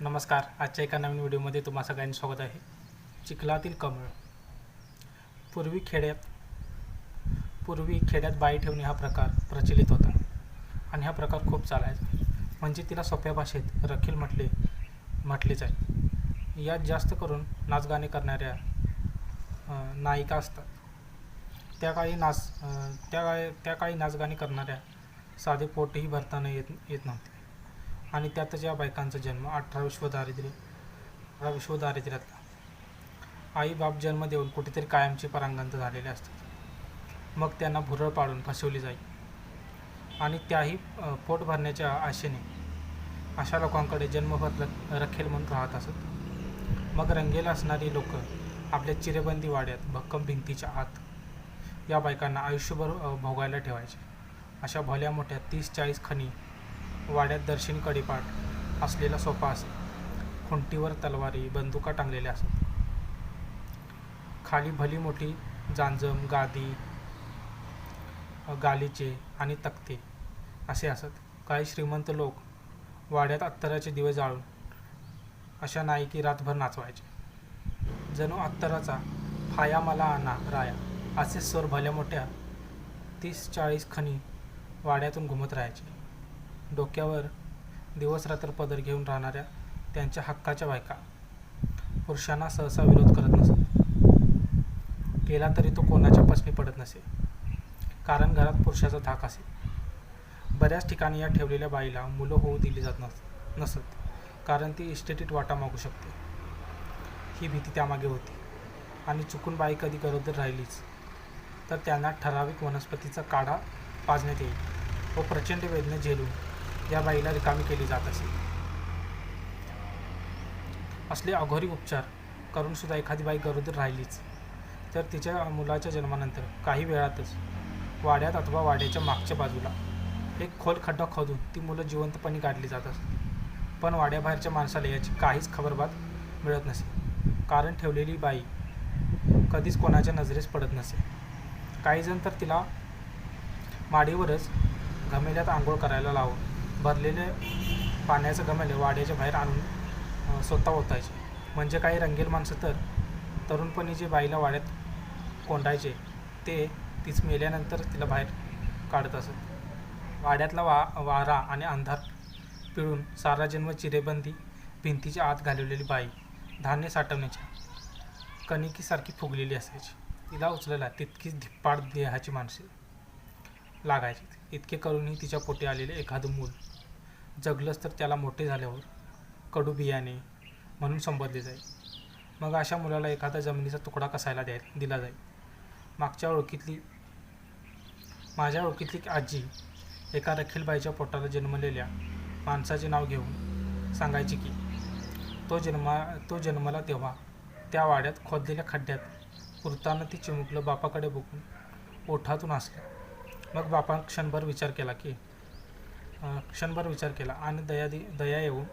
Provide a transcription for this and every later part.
नमस्कार. आजच्या एका नवीन व्हिडिओमध्ये तुम्हा सगळ्यांनी स्वागत आहे. चिखलातील कमळ. पूर्वी खेड्यात पूर्वी खेड्यात बाई ठेवणे हा प्रकार प्रचलित होता आणि हा प्रकार खूप चालायचा. म्हणजे तिला सोप्या भाषेत रखील म्हटले म्हटले जाईल यात जास्त करून नाचगाणे करणाऱ्या नायिका असतात. त्या काळी नाच त्या काळी त्या काळी नाचगाणे करणाऱ्या साधे पोटही भरताना येत येत नव्हते. आणि त्यातच या बायकांचा जन्म अठरा विश्व दारिद्र्य अठरा विश्व दारिद्र्यात आई बाप जन्म देऊन कुठेतरी कायमचे परांगंत झालेले असतात. मग त्यांना भुरळ पाडून फसवली जाईल आणि त्याही पोट भरण्याच्या आशेने अशा लोकांकडे जन्मभर रखेल म्हणून राहत असत. मग रंगेल असणारी लोक आपल्या चिरेबंदी वाड्यात भक्कम भिंतीच्या आत या बायकांना आयुष्यभर भोगायला ठेवायचे. अशा भल्या मोठ्या तीस चाळीस खणी वाड्यात दर्शन कडेपाठ असलेला सोफा असे खुंटीवर तलवारी बंदुका टांगलेल्या असत. खाली भली मोठी जांजम गादी गालीचे आणि तक्ते असे असत. काही श्रीमंत लोक वाड्यात अत्तराचे दिवे जाळून अशा नायकी रातभर नाचवायचे. जणू अत्तराचा फाया मला आणा राया असे स्वर भल्या मोठ्या तीस चाळीस खणी वाड्यातून घुमत राहायचे. डोक्यावर दिवसरात्र पदर घेऊन राहणाऱ्या त्यांच्या हक्काच्या बायका. पुरुषांना सहसा विरोध करत नसत केला तरी तो कोणाच्या पसनी पडत नसे. कारण घरात पुरुषाचा धाक असे. बऱ्याच ठिकाणी या ठेवलेल्या बाईला मुलं होऊ दिली जात नस नसत. कारण ती इस्टेटीत वाटा मागू शकते. ही भीती त्यामागे होती. आणि चुकून बाई कधी गरोदर राहिलीच. तर त्यांना ठराविक वनस्पतीचा काढा पाजण्यात येईल. व प्रचंड वेदना झेलून या बाईला रिकामी केली जात असे. असले अघोरी उपचार करून सुद्धा एखादी बाई गरोदर राहिलीच तर तिच्या मुलाच्या जन्मानंतर काही वेळातच वाड्यात अथवा वाड्याच्या मागच्या बाजूला एक खोल खड्डा खोदून ती मुलं जिवंतपणे काढली जात असत. पण वाड्याबाहेरच्या माणसाला याची काहीच खबरबात मिळत नसे कारण ठेवलेली बाई कधीच कोणाच्या नजरेस पडत नसे. काहीजण तर तिला माडीवरच घमेल्यात आंघोळ करायला लावून भरलेले पाण्याचं घमेले वाड्याच्या बाहेर आणून स्वतः ओतायचे. म्हणजे काही रंगील माणसं तर तरुणपणी जे बाईला वाड्यात कोंडायचे ते तीच मेल्यानंतर तिला बाहेर काढत असत. वाड्यातला वा वारा आणि अंधार पिळून सारा जन्म चिरेबंदी भिंतीच्या आत घालवलेली बाई धान्य साठवण्याच्या कणिकीसारखी फुगलेली असायची. तिला उचलायला तितकीच धिप्पाड देहाची माणसे लागायची. इतके करूनही तिच्या पोटी आलेले एखादं मूल. जगलंच तर त्याला मोठे झाल्यावर कडू बियाणे म्हणून संबोधले जाईल मग अशा मुलाला एखादा जमिनीचा तुकडा कसायला द्याय दिला जाईल मागच्या ओळखीतली माझ्या ओळखीतली एक आजी एका रखीलबाईच्या पोटाला जन्मलेल्या माणसाचे नाव घेऊन सांगायची की तो जन्मा तो जन्मला तेव्हा त्या वाड्यात खोदलेल्या खड्ड्यात पुरताना ती चिमुकलं बापाकडे बघून ओठातून हसलं. मग बापान क्षणभर विचार केला की क्षणभर विचार केला आणि दया दि दया येऊन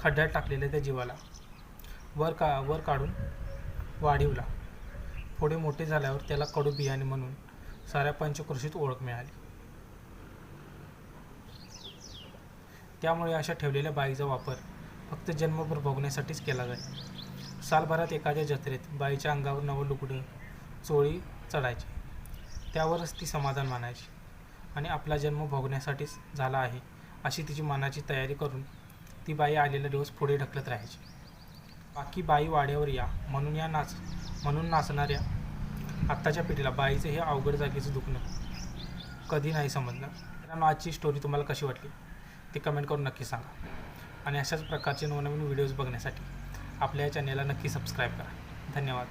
खड्ड्यात टाकलेल्या त्या जीवाला वर का वर काढून वाढीवला. पुढे मोठे झाल्यावर त्याला कडू बियाणे म्हणून साऱ्या पंचकृषीत ओळख मिळाली. त्यामुळे अशा ठेवलेल्या बाईचा वापर फक्त जन्मभर भोगण्यासाठीच केला जाईल. सालभरात एखाद्या जत्रेत बाईच्या अंगावर नवं लुगडं चोळी चढायची. त्यावरच ती समाधान मानायची आणि आपला जन्म भोगण्यासाठीच झाला आहे अशी तिची मनाची तयारी करून ती बाई आलेला दिवस पुढे ढकलत राहायची. बाकी बाई वाड्यावर या म्हणून या नाच म्हणून नाचणाऱ्या आत्ताच्या पिढीला बाईचं हे अवघड जागेचं दुखणं कधी नाही समजणार मित्रांनो आजची स्टोरी तुम्हाला कशी वाटली ती कमेंट करून नक्की सांगा. आणि अशाच प्रकारचे नवनवीन व्हिडिओज बघण्यासाठी आपल्या या चॅनेलला नक्की सबस्क्राईब करा. धन्यवाद.